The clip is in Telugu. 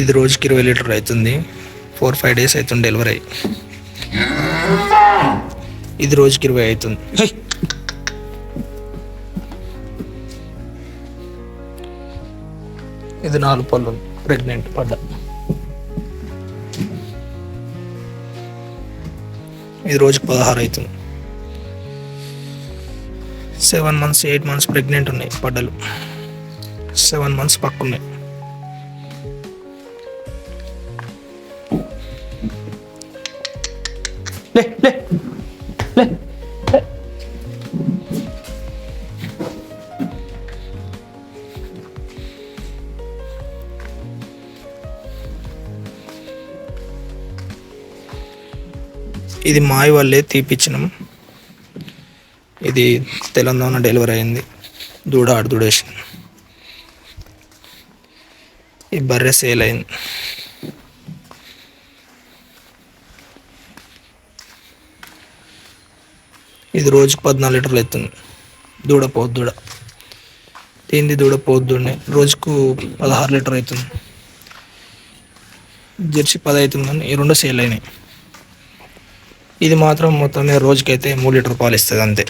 ఇది రోజుకి ఇరవై లీటర్ అవుతుంది. ఫోర్ ఫైవ్ డేస్ అవుతుంది డెలివరీ ఇది రోజుకి ఇరవై అవుతుంది! ఇది నాలుగు పళ్ళు ప్రెగ్నెంట్ పడ్డ ఇది రోజుకి పదహారు అవుతుంది. Seven months eight months pregnant ఉన్నాయి పడ్డలు. సెవెన్ మంత్స్ పక్కున్నాయి. లే లే లే. ఇది మాయ వల్లే తీపిచ్చినాం. ఇది తెలంగాణ డెలివరీ అయింది. దూడ ఆడు ఈ బర్రె సేల్ అయింది. ఇది రోజుకి పద్నాలుగు లీటర్లు ఎత్తుంది. దూడ పోతు దూడ. దీనిది దూడ పోతు దూడనే? రోజుకు పదహారు లీటర్ అవుతుంది. జెర్సీ పది అవుతుంది కానీ ఈ రెండు సేల్ అయినాయి. ఇది మాత్రం మొత్తం రోజుకైతే మూడు లీటర్ పాలు ఇస్తుంది అంతే.